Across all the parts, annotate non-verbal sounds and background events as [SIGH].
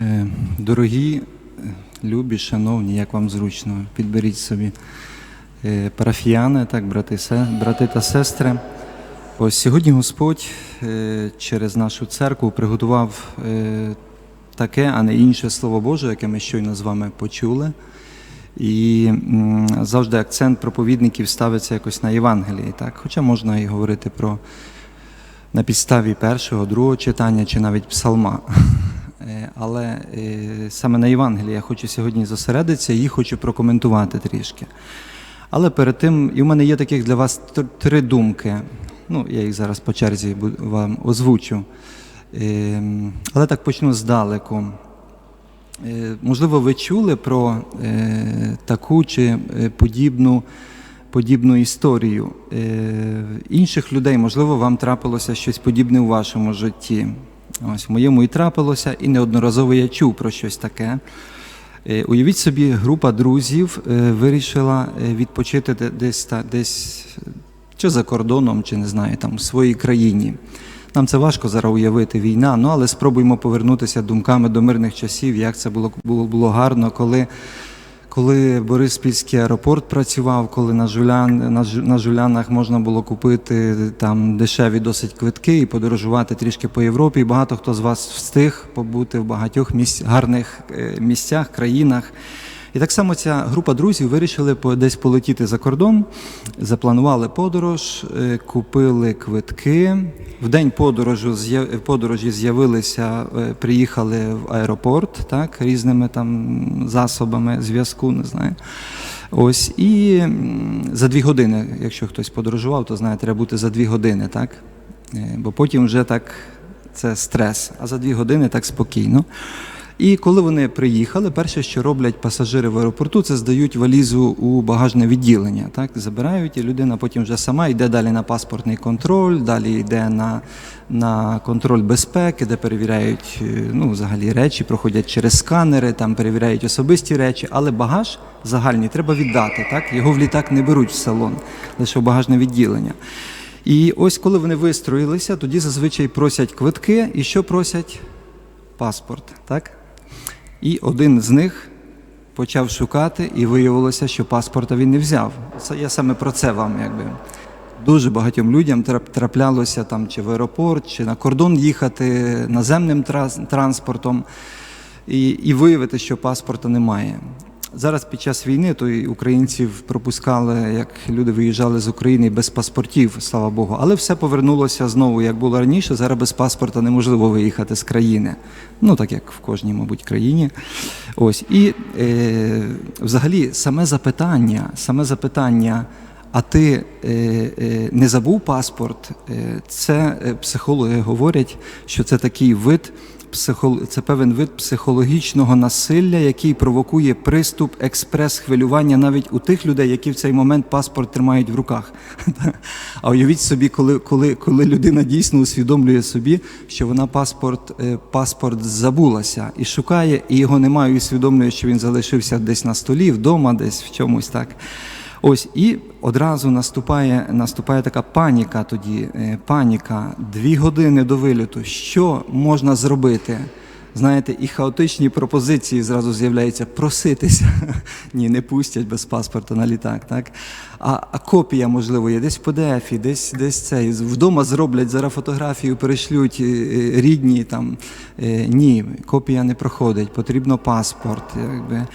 Е, Дорогі, е, любі, шановні, як вам зручно, підберіть собі е, парафіяни, так, брати, брати та сестри. Ось сьогодні Господь через нашу церкву приготував таке, а не інше Слово Боже, яке ми щойно з вами почули. І завжди акцент проповідників ставиться якось на Євангелії, так? Хоча можна і говорити про на підставі першого, другого читання чи навіть псалма. Е, Але е, саме на Євангелії я хочу сьогодні зосередитися і хочу прокоментувати трішки. Але перед тим, і в мене є таких для вас три думки. Ну, я їх зараз по черзі вам озвучу. Ем, Але так почну здалеку. Е, Можливо, ви чули про таку чи подібну, подібну історію інших людей, можливо, вам трапилося щось подібне у вашому житті. Ось моєму і трапилося, і неодноразово я чув про щось таке. Е, Уявіть собі, група друзів е, вирішила е, відпочити десь, та- десь чи за кордоном, чи не знаю, там в своїй країні. Нам це важко зараз уявити війна, ну але спробуємо повернутися думками до мирних часів, як це було, було, було гарно, коли, коли Бориспільський аеропорт працював, коли на, жулян, на, на жулянах можна було купити там дешеві досить квитки і подорожувати трішки по Європі. І багато хто з вас встиг побути в багатьох місць, гарних е, місцях, країнах. І так само ця група друзів вирішили десь полетіти за кордон, запланували подорож, е, купили квитки. В день подорожу подорожі з'явилися, е, приїхали в аеропорт так, різними там засобами зв'язку, не знаю. Ось і за дві години, якщо хтось подорожував, то знає, треба бути за дві години, так? Е, Бо потім вже так це стрес, а за дві години так спокійно. І коли вони приїхали, перше, що роблять пасажири в аеропорту, це здають валізу у багажне відділення. Так, забирають, і людина потім вже сама йде далі на паспортний контроль, далі йде на, на контроль безпеки, де перевіряють е, ну, взагалі речі, проходять через сканери, там перевіряють особисті речі, але багаж загальний треба віддати. Так? Його в літак не беруть в салон, лише в багажне відділення. І ось коли вони вистроїлися, тоді зазвичай просять квитки, і що просять? Паспорт, так? І один з них почав шукати, і виявилося, що паспорта він не взяв. Це я саме про це вам якби. Дуже багатьом людям трап- траплялося там чи в аеропорт, чи на кордон їхати наземним транспортом і, і виявити, що паспорта немає. Зараз під час війни то і українців пропускали, як люди виїжджали з України без паспортів, слава Богу. Але все повернулося знову, як було раніше. Зараз без паспорта неможливо виїхати з країни. Ну так як в кожній, мабуть, країні. Ось і е, взагалі саме запитання, саме запитання. А ти е, е, не забув паспорт? Е, це психологи говорять, що це такий вид психол... це певен вид психологічного насилля, який провокує приступ експрес-хвилювання навіть у тих людей, які в цей момент паспорт тримають в руках. [LAUGHS] А уявіть собі, коли, коли, коли людина дійсно усвідомлює собі, що вона паспорт, е, паспорт забулася і шукає, і його немає, і усвідомлює, що він залишився десь на столі, вдома, десь в чомусь так. Ось і одразу наступає, наступає така паніка тоді. е, Паніка, дві години до виліту. Що можна зробити? Знаєте, і хаотичні пропозиції зразу з'являються проситися. [LAUGHS] Ні, не пустять без паспорта на літак, так? А, а копія, можливо, є десь в PDF, десь десь цей. Вдома зроблять зараз фотографію, перешлють е, е, рідні там. Е, Ні, копія не проходить, потрібно паспорт. Якби.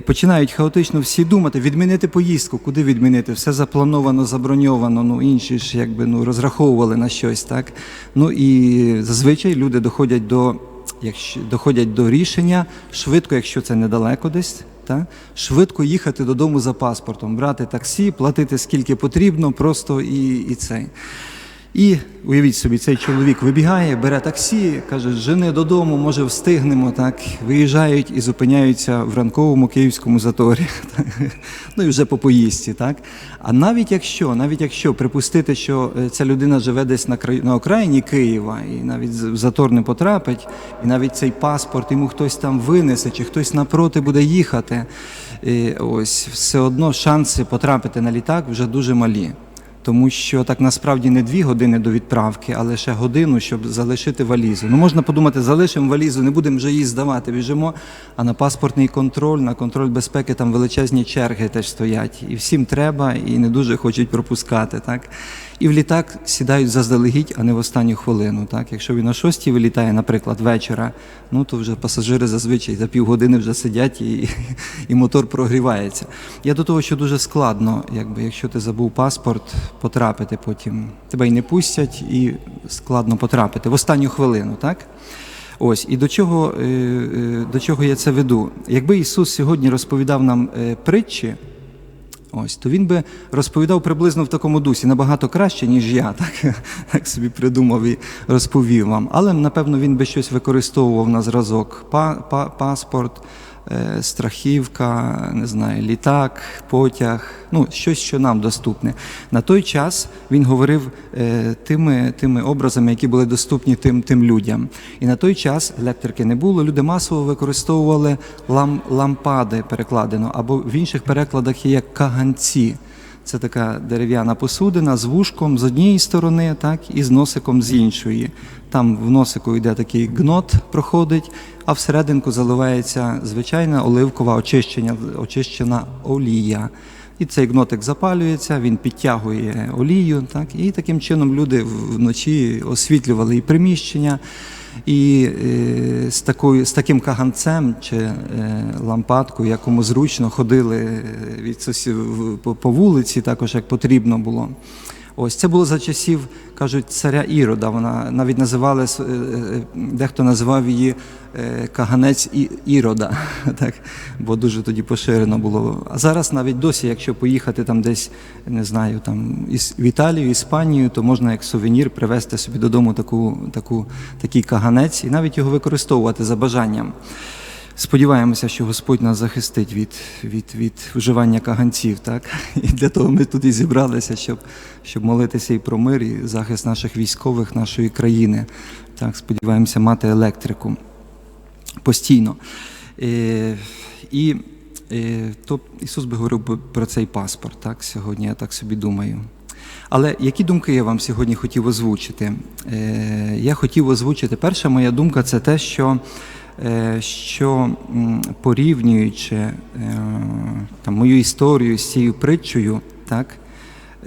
Починають хаотично всі думати, відмінити поїздку, куди відмінити? Все заплановано, заброньовано, ну інші ж якби ну розраховували на щось, так? Ну і зазвичай люди доходять до якщо доходять до рішення швидко, якщо це недалеко десь, та, швидко їхати додому за паспортом, брати таксі, платити скільки потрібно, просто і, і цей. І уявіть собі, цей чоловік вибігає, бере таксі, каже, жени додому, може встигнемо. Так виїжджають і зупиняються в ранковому київському заторі. [LAUGHS] Ну і вже по поїздці, так. А навіть якщо, навіть якщо припустити, що е, ця людина живе десь на край на окраїні Києва і навіть в затор не потрапить, і навіть цей паспорт йому хтось там винесе, чи хтось напроти буде їхати. е, Ось все одно шанси потрапити на літак вже дуже малі. Тому що так насправді не дві години до відправки, а лише годину, щоб залишити валізу. Ну можна подумати, залишимо валізу, не будемо вже її здавати. Біжимо. А на паспортний контроль, на контроль безпеки там величезні черги теж стоять. І всім треба, і не дуже хочуть пропускати. Так? І в літак сідають заздалегідь, а не в останню хвилину. Так? Якщо він о 6 вилітає, наприклад, вечора, ну то вже пасажири зазвичай за півгодини вже сидять і, і мотор прогрівається. Я до того, що дуже складно, якби, якщо ти забув паспорт, потрапити потім. Тебе й не пустять, і складно потрапити в останню хвилину, так? Ось і до чого, е, е, до чого я це веду? Якби Ісус сьогодні розповідав нам е, притчі, ось, то він би розповідав приблизно в такому дусі, набагато краще, ніж я, [LAUGHS] так, так собі придумав і розповів вам. Але напевно він би щось використовував на зразок: па, па, паспорт, страхівка, не знаю, літак, потяг, ну щось, що нам доступне. На той час він говорив е, тими, тими образами, які були доступні тим, тим людям. І на той час електрики не було. Люди масово використовували лам, лампади, перекладено, або в інших перекладах є як каганці. Це така дерев'яна посудина з вушком з однієї сторони, так, і з носиком з іншої. Там в носику йде такий гнот, проходить, а всерединку заливається звичайна оливкова очищення, очищена олія. І цей гнотик запалюється, він підтягує олію, так, і таким чином люди вночі освітлювали і приміщення. І е, з, такою, з таким каганцем чи е, лампадкою, якому зручно ходили е, від сусів по, по вулиці, також як потрібно було. Ось це було за часів, кажуть, царя Ірода. Вона навіть називали е, е, дехто називав її е, каганець Ірода, [LAUGHS] так, бо дуже тоді поширено було. А зараз навіть досі, якщо поїхати там десь, не знаю, там із в Італію, Іспанію, то можна як сувенір привезти собі додому таку, таку, такий каганець і навіть його використовувати за бажанням. Сподіваємося, що Господь нас захистить від, від, від вживання каганців, так? І для того ми тут і зібралися, щоб, щоб молитися і про мир, і захист наших військових, нашої країни. Так, сподіваємося мати електрику постійно. Е, і е, то Ісус би говорив про цей паспорт, так, сьогодні, я так собі думаю. Але які думки я вам сьогодні хотів озвучити? Е, я хотів озвучити, перша моя думка це те, що, що порівнюючи е, там, мою історію з цією притчею, так,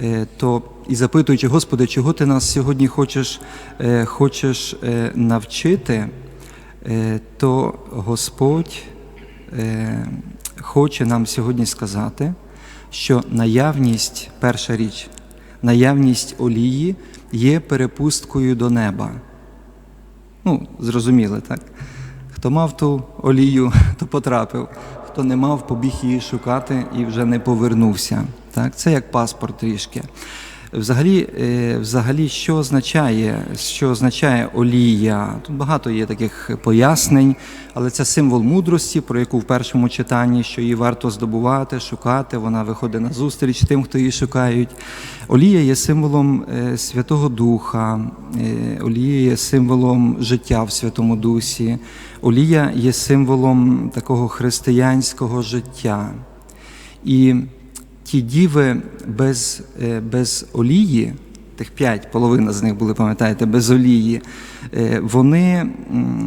е, то і запитуючи, Господи, чого ти нас сьогодні хочеш, е, хочеш е, навчити, е, то Господь е, хоче нам сьогодні сказати, що наявність, перша річ, наявність олії є перепусткою до неба. Ну, зрозуміли, так? Хто мав ту олію, [LAUGHS] то потрапив. Хто не мав, побіг її шукати і вже не повернувся. Так? Це як паспорт трішки. Взагалі, е, взагалі, що означає, що означає олія? Тут багато є таких пояснень, але це символ мудрості, про яку в першому читанні, що її варто здобувати, шукати. Вона виходить на зустріч тим, хто її шукають. Олія є символом е, Святого Духа, е, олія є символом життя в Святому Дусі, олія є символом такого християнського життя. І ті діви без, е, без олії, тих п'ять, половина з них були, пам'ятаєте, без олії, е, вони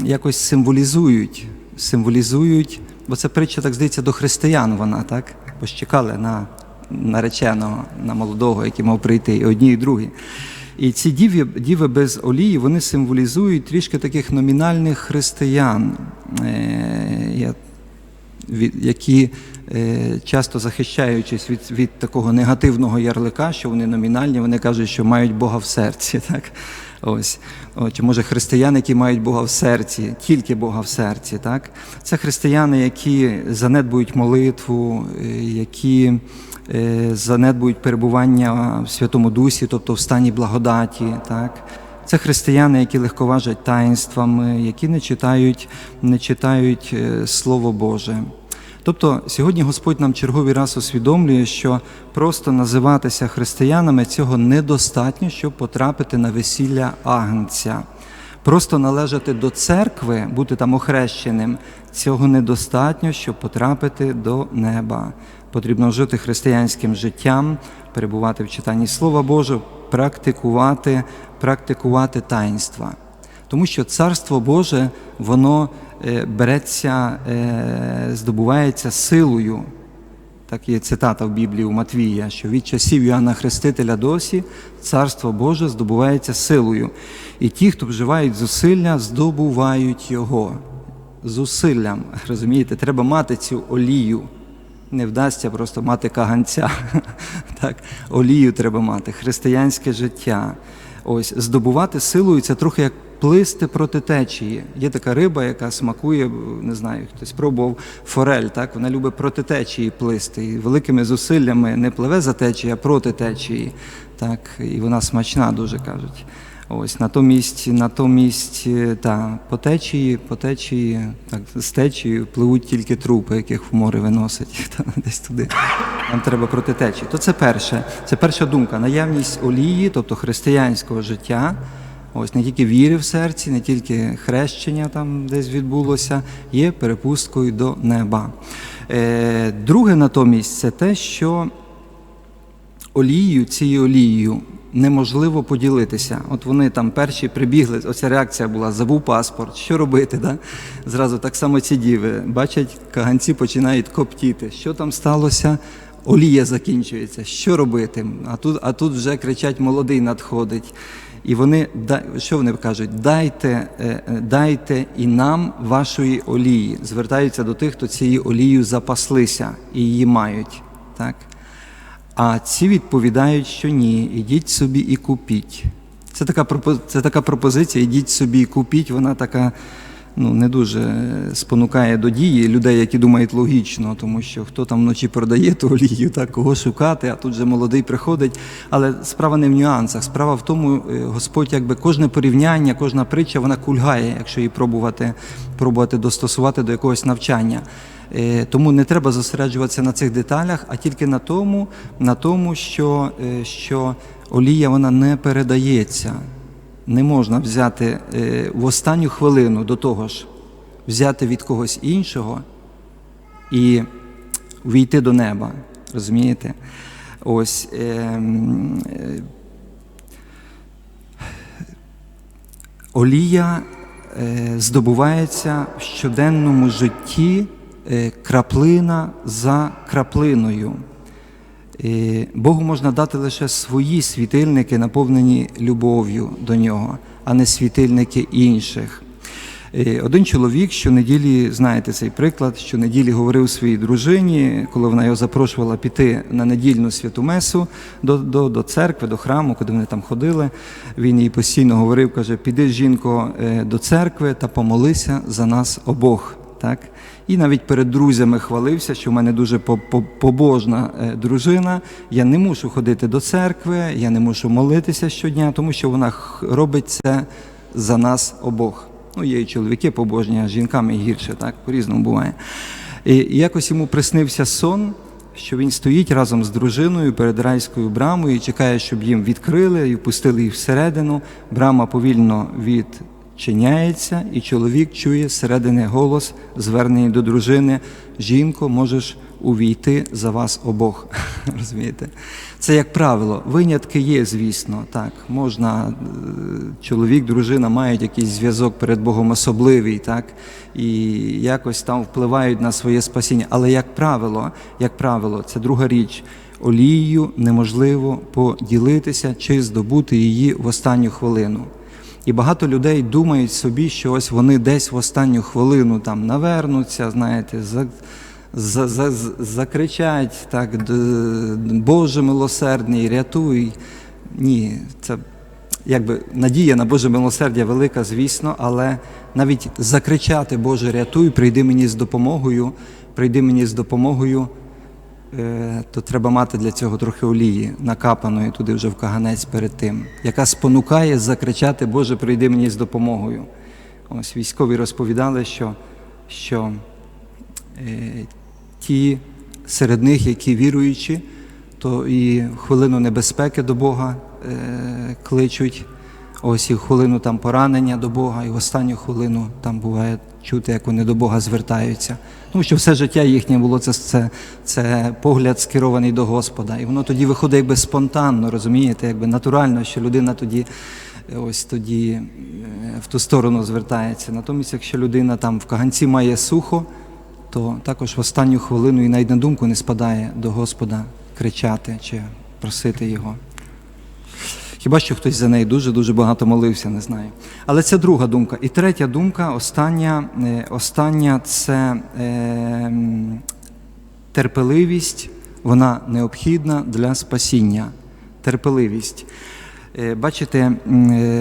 якось символізують, символізують, бо це притча, так здається, до християн вона, так? Бо ж чекали на нареченого, на молодого, який мав прийти, і одні, і другі. І ці діви, діви без олії вони символізують трішки таких номінальних християн. Е, які е, часто захищаючись від, від такого негативного ярлика, що вони номінальні, вони кажуть, що мають Бога в серці. [LAUGHS] Так? Ось. Чи може християни, які мають Бога в серці, тільки Бога в серці. Так? Це християни, які занедбують молитву, е, які занедбують перебування в Святому Дусі, тобто в стані благодаті. Так? Це християни, які легковажать таїнствами, які не читають, не читають е, Слово Боже. Тобто сьогодні Господь нам черговий раз усвідомлює, що просто називатися християнами цього недостатньо, щоб потрапити на весілля агнця. Просто належати до церкви, бути там охрещеним, цього недостатньо, щоб потрапити до неба. Потрібно жити християнським життям, перебувати в читанні Слова Божого, практикувати, практикувати таїнства. Тому що Царство Боже, воно е, береться, е, здобувається силою. Так є цитата в Біблії у Матвія, що від часів Йоанна Хрестителя досі Царство Боже здобувається силою. І ті, хто вживають зусилля, здобувають його. Зусиллям, [LAUGHS] розумієте, треба мати цю олію. Не вдасться просто мати каганця. [LAUGHS] Так, олію треба мати, християнське життя. Ось здобувати силою це трохи як плисти проти течії. Є така риба, яка смакує, не знаю, хтось пробував форель, так вона любить проти течії плисти. І великими зусиллями не пливе за течією, а проти течії. Так, і вона смачна, дуже кажуть. Ось натомість, натомість, та по течії, по течії, так, з течією пливуть тільки трупи, яких в море виносить [LAUGHS] та, десь туди. Нам треба проти течії. То це перше. Це перша думка. Наявність олії, тобто християнського життя. Ось не тільки віри в серці, не тільки хрещення там десь відбулося, є перепусткою до неба. Е, друге натомість це те, що олією, цією олією неможливо поділитися. От вони там перші прибігли, оця реакція була: забув паспорт, що робити? Да? Зразу так само ці діви бачать, каганці починають коптіти. Що там сталося? Олія закінчується. Що робити? А тут, а тут вже кричать, молодий надходить. І вони що вони кажуть? Дайте, е, е, дайте і нам вашої олії. Звертаються до тих, хто цією олією запаслися і її мають. Так? А ці відповідають, що ні, ідіть собі і купіть. Це така, це така пропозиція, ідіть собі і купіть, вона така ну, не дуже спонукає до дії людей, які думають логічно, тому що хто там вночі продає ту олію, так, кого шукати, а тут же молодий приходить. Але справа не в нюансах, справа в тому, е, Господь, якби кожне порівняння, кожна притча, вона кульгає, якщо її пробувати, пробувати достосувати до якогось навчання. Е, Тому не треба зосереджуватися на цих деталях, а тільки на тому, на тому що, е, що олія вона не передається. Не можна взяти е, в останню хвилину до того ж, взяти від когось іншого і війти до неба. Розумієте? Ось. ем, е, Олія е, здобувається в щоденному житті е, краплина за краплиною. Богу можна дати лише свої світильники, наповнені любов'ю до нього, а не світильники інших. Один чоловік щонеділі, знаєте цей приклад, щонеділі говорив своїй дружині, коли вона його запрошувала піти на недільну святу месу до, до, до церкви, до храму, куди вони там ходили. Він їй постійно говорив, каже: піди, жінко, е, до церкви та помолися за нас обох. Так? І навіть перед друзями хвалився, що в мене дуже по- по- побожна е, дружина. Я не мушу ходити до церкви, я не мушу молитися щодня, тому що вона робить це за нас обох. Ну, є і чоловіки побожні, а з жінками гірше, так, по-різному буває. І якось йому приснився сон, що він стоїть разом з дружиною перед райською брамою і чекає, щоб їм відкрили і впустили їх всередину. Брама повільно відчиняється, і чоловік чує зсередини голос, звернений до дружини: Жінко, можеш увійти за вас обох. [LAUGHS] Розумієте? Це як правило. Винятки є, звісно. Так, можна, е, чоловік, дружина мають якийсь зв'язок перед Богом особливий, так, і якось там впливають на своє спасіння. Але як правило, як правило, це друга річ. Олією неможливо поділитися чи здобути її в останню хвилину. І багато людей думають собі, що ось вони десь в останню хвилину там навернуться, знаєте, за, за, за, закричать так, Боже милосердний, рятуй. Ні, це якби надія на Боже милосердя велика, звісно, але навіть закричати Боже, рятуй, прийди мені з допомогою, прийди мені з допомогою. Е, то треба мати для цього трохи олії, накапаної туди вже в каганець перед тим, яка спонукає закричати Боже, прийди мені з допомогою. Ось військові розповідали, що, що е, ті серед них, які віруючі, то і хвилину небезпеки до Бога е, кличуть Ось і в хвилину там поранення до Бога, і в останню хвилину там буває чути, як вони до Бога звертаються. Тому що все життя їхнє було це, це, це погляд скерований до Господа. І воно тоді виходить якби спонтанно, розумієте, якби натурально, що людина тоді е, ось тоді е, в ту сторону звертається. Натомість, якщо людина там в каганці має сухо, то також в останню хвилину і навіть на думку не спадає до Господа кричати чи просити Його. Хіба що хтось за неї дуже-дуже багато молився, не знаю. Але це друга думка. І третя думка, остання, е, остання це е, терпеливість, вона необхідна для спасіння. Терпеливість. Е, Бачите, е,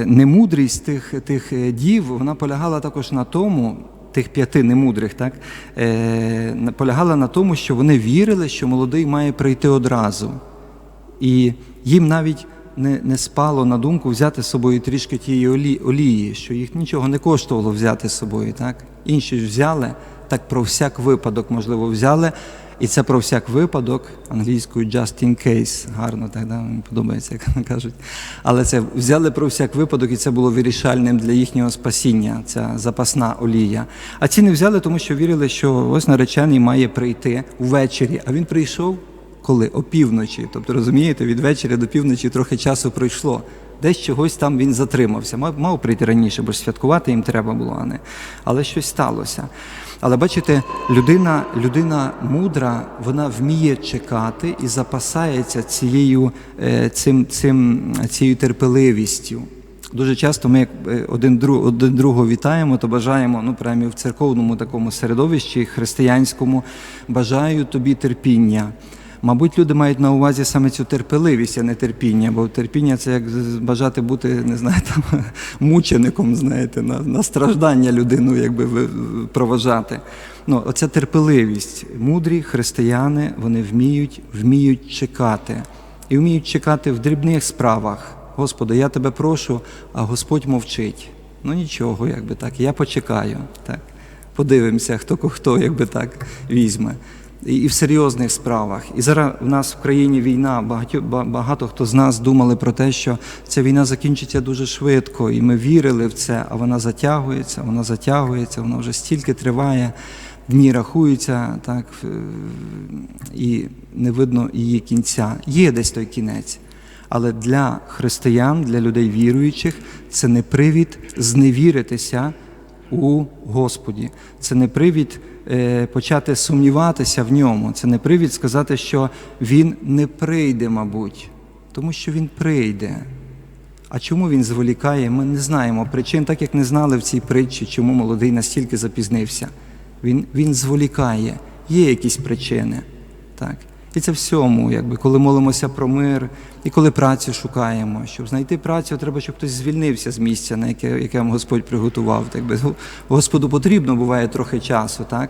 немудрість тих, тих дів, вона полягала також на тому, тих п'яти немудрих, так, полягала на тому, що вони вірили, що молодий має прийти одразу. І їм навіть не, не спало на думку взяти з собою трішки тієї олі, олії, що їх нічого не коштувало взяти з собою. Так? Інші ж взяли, так про всяк випадок, можливо, взяли. І це про всяк випадок, англійською just in case, гарно так, да? мені подобається, як кажуть. Але це взяли про всяк випадок, і це було вирішальним для їхнього спасіння, ця запасна олія. А ці не взяли, тому що вірили, що ось наречений має прийти ввечері, а він прийшов коли? Опівночі. Тобто, розумієте, від вечора до півночі трохи часу пройшло. Десь чогось там він затримався. Мав, мав прийти раніше, бо ж святкувати їм треба було, а не. Але щось сталося. Але бачите, людина, людина мудра, вона вміє чекати і запасається цією, е, цим, цим, цією терпеливістю. Дуже часто ми як е, один, друг, один другого вітаємо, то бажаємо, ну прямо в церковному такому середовищі, християнському, бажаю тобі терпіння. Мабуть, люди мають на увазі саме цю терпеливість, а не терпіння, бо терпіння це як бажати бути, не знаю, там [LAUGHS] мучеником, знаєте, на, на страждання людину якби проважати. Ну, оця терпеливість. Мудрі християни, вони вміють, вміють чекати. І вміють чекати в дрібних справах. Господи, я тебе прошу, а Господь мовчить. Ну нічого, якби так, я почекаю. Так. Подивимося, хто хто, якби так візьме. І, в серйозних справах. І зараз в нас в країні війна. Багато, багато хто з нас думали про те, що ця війна закінчиться дуже швидко, і ми вірили в це, а вона затягується, вона затягується, вона вже стільки триває, дні рахуються, так, і не видно її кінця. Є десь той кінець. Але для християн, для людей віруючих, це не привід зневіритися у Господі. Це не привід е, почати сумніватися в ньому. Це не привід сказати, що він не прийде, мабуть, тому що він прийде. А чому він зволікає? Ми не знаємо причин, так як не знали в цій притчі, чому молодий настільки запізнився. Він, він зволікає, є якісь причини. Так. Це всьому, якби, коли молимося про мир, і коли працю шукаємо. Щоб знайти працю, треба, щоб хтось звільнився з місця, на яке, яке вам Господь приготував. Так би, Господу потрібно буває трохи часу, так?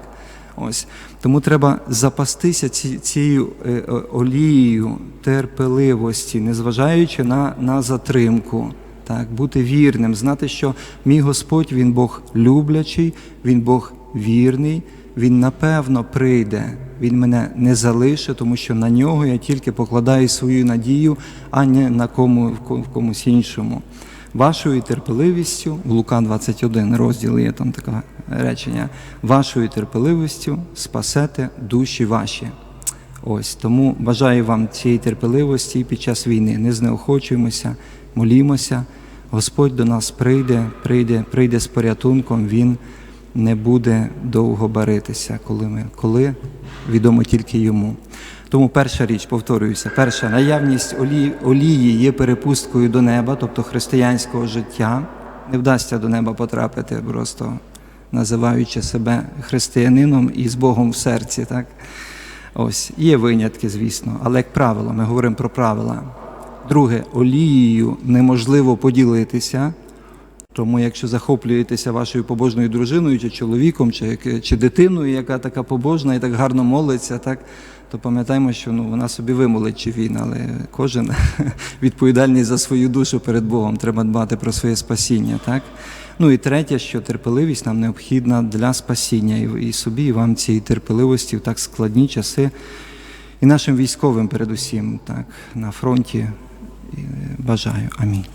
Ось. Тому треба запастися ці, цією е, олією терпеливості, незважаючи на, на затримку. Так, бути вірним, знати, що мій Господь, Він Бог люблячий, Він Бог вірний, Він напевно прийде, Він мене не залишить, тому що на нього я тільки покладаю свою надію, а не на кому, в комусь іншому. Вашою терпеливістю, в Лука 21 розділ є там таке речення, вашою терпеливістю спасете душі ваші. Ось тому бажаю вам цієї терпеливості під час війни. Не знеохочуємося, молімося. Господь до нас прийде, прийде, прийде з порятунком. Він не буде довго баритися, коли ми, коли відомо тільки йому. Тому перша річ, повторююся, перша наявність олії, олії є перепусткою до неба, тобто християнського життя. Не вдасться до неба потрапити, просто називаючи себе християнином і з Богом в серці. Так? Ось є винятки, звісно, але як правило, ми говоримо про правила. Друге, олією неможливо поділитися. Тому, якщо захоплюєтеся вашою побожною дружиною, чи чоловіком, чи, чи дитиною, яка така побожна і так гарно молиться, так, то пам'ятаємо, що ну, вона собі вимолить чи він, але кожен [LAUGHS] відповідальний за свою душу перед Богом. Треба дбати про своє спасіння. Так? Ну і третє, що терпеливість нам необхідна для спасіння і, собі, і вам цієї терпеливості в так складні часи, і нашим військовим передусім так, на фронті. Е, Бажаю. Амінь.